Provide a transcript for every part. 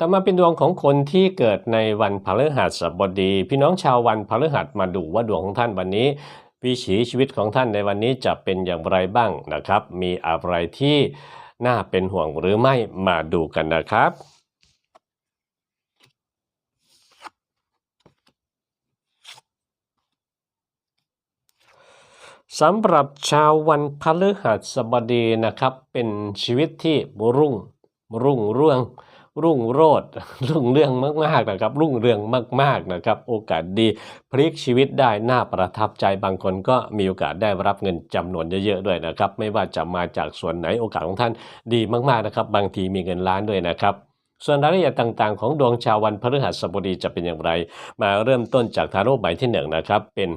ต่อมาเป็นดวงของคนที่เกิดในวันพฤหัสบดี พี่น้องชาววันพฤหัสมาดูว่าดวงของท่านวันนี้วิถีชีวิตของท่านในวันนี้จะเป็นอย่างไรบ้างนะครับ มีอะไรที่น่าเป็นห่วงหรือไม่มาดูกันนะครับสำหรับชาววันพฤหัสบดีนะครับ เป็นชีวิตที่รุ่งรุ่งเรื่อง รุ่งโรดรุ่งเรื่องมากๆนะครับ รุ่งเรืองมากๆนะครับ โอกาสดีพลิกชีวิตได้น่าประทับใจบางคนก็มีโอกาสได้รับเงินจำนวนเยอะๆด้วยนะครับ ไม่ว่าจะมาจากส่วนไหนโอกาสของท่านดีมากๆนะครับ บางทีมีเงินล้านด้วยนะครับส่วนรายละเอียดต่างๆ ของดวงชาววันพฤหัสบดีจะเป็นอย่างไร มาเริ่มต้นจากทาโร่ใบที่หนึ่งนะครับเป็น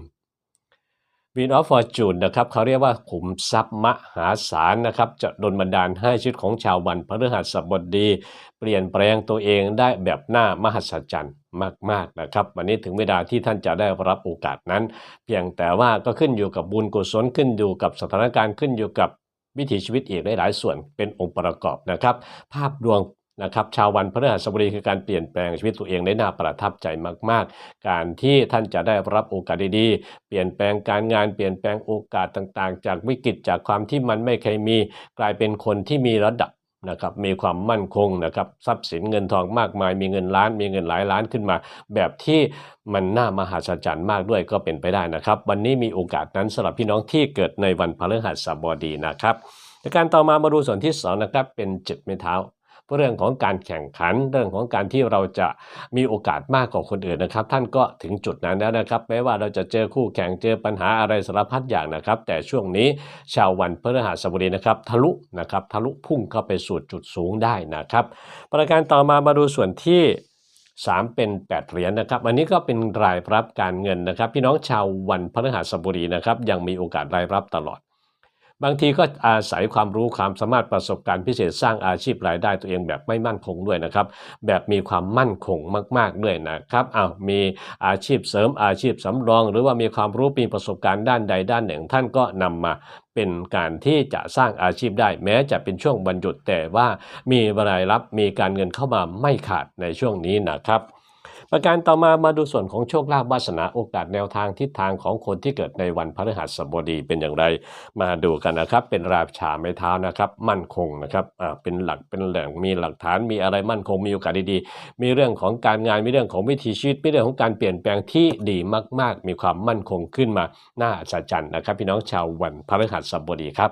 วินออฟฟอร์จูนนะครับเขาเรียกว่าขุมทรัพย์มหาศาลนะครับ จะดลบันดาลให้ชีวิตของชาววันพฤหัสบดี เปลี่ยนแปลงตัวเองได้แบบหน้ามหัศจรรย์มากๆนะครับ วันนี้ถึงเวลาที่ท่านจะได้รับโอกาสนั้น เพียงแต่ว่าก็ขึ้นอยู่กับบุญกุศลขึ้นอยู่กับสถานการณ์ขึ้นอยู่กับวิถีชีวิตอีกหลายๆส่วนเป็นองค์ประกอบนะครับ ภาพรวม นะครับชาววันพฤหัสบดีคือการเปลี่ยนแปลงชีวิตตัวเองได้น่าประทับใจมาก ๆ การที่ท่านจะได้รับโอกาสดีๆ เปลี่ยนแปลงการงานเปลี่ยนแปลงโอกาสต่างๆ จากวิกฤตจากความที่มันไม่เคยมี กลายเป็นคนที่มีระดับนะครับมีความมั่นคงนะครับทรัพย์สินเงินทองมากมาย มีเงินล้านมีเงินหลายล้านขึ้นมา แบบที่มันน่ามหัศจรรย์มากด้วยก็เป็นไปได้นะครับ วันนี้มีโอกาสนั้นสำหรับพี่น้องที่เกิดในวันพฤหัสบดีนะครับในการต่อมามาดูส่วนที่สองนะครับเป็นเจ็ดไม้เท้า เรื่องของการแข่งขันเรื่องของการที่เราจะมีโอกาสมากกว่าคนอื่นนะครับ ท่านก็ถึงจุดนั้นแล้วนะครับแม้ว่าเราจะเจอคู่แข่งเจอปัญหาอะไรสารพัดอย่างนะครับ แต่ช่วงนี้ชาววันพฤหัสบดีนะครับ ทะลุนะครับทะลุพุ่งเข้าไปสู่จุดสูงได้นะครับ ประการต่อมามาดูส่วนที่3 เป็น 8 เหรียญนะครับอันนี้ก็เป็นรายรับการเงินนะครับ พี่น้องชาววันพฤหัสบดีนะครับยังมีโอกาสรายรับตลอด บางทีก็อาศัยความรู้ความสามารถประสบการณ์พิเศษสร้างอาชีพรายได้ตัวเองแบบไม่มั่นคงด้วยนะครับ แบบมีความมั่นคงมาก ๆ ด้วยนะครับอ้าวมีอาชีพเสริมอาชีพสำรอง หรือว่ามีความรู้มีประสบการณ์ด้านใดด้านหนึ่ง ท่านก็นำมาเป็นการที่จะสร้างอาชีพได้ แม้จะเป็นช่วงวันหยุแต่ว่ามีรายรับมีการเงินเข้ามาไม่ขาดในช่วงนี้นะครับ ประการต่อมามาดูส่วนของโชคลาภวาสนาโอกาสแนวทางทิศทางของคนที่เกิดในวันพฤหัสบดีเป็นอย่างไร มาดูกันนะครับ เป็นราชาไม้เท้านะครับ มั่นคงนะครับอ่าเป็นหลักเป็นแหล่งมีหลักฐานมีอะไรมั่นคงมีโอกาสดีๆ มีเรื่องของการงานมีเรื่องของวิถีชีวิตมีเรื่องของการเปลี่ยนแปลงที่ดีมาก ๆ มีความมั่นคงขึ้นมาน่าอัศจรรย์นะครับ พี่น้องชาววันพฤหัสบดีครับ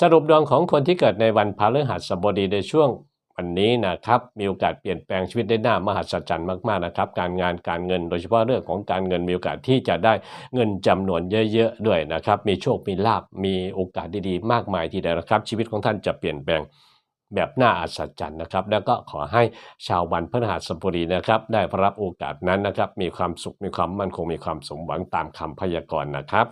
สรุปดวงของคนที่เกิดในวันพฤหัสบดีในช่วง วันนี้นะครับมีโอกาสเปลี่ยนแปลงชีวิตได้หน้ามหัศจรรย์มากๆนะครับ การงานการเงินโดยเฉพาะเรื่องของการเงินมีโอกาสที่จะได้เงินจำนวนเยอะๆด้วยนะครับ มีโชคมีลาบมีโอกาสดีๆ มากมายทีเดียวนะครับ ชีวิตของท่านจะเปลี่ยนแปลงแบบน่าอัศจรรย์นะครับ แล้วก็ขอให้ชาววันพฤหัสบดีนะครับ ได้รับโอกาสนั้นนะครับ มีความสุขมีความมั่นคงมีความสมหวังตามคำพยากรณ์นะครับ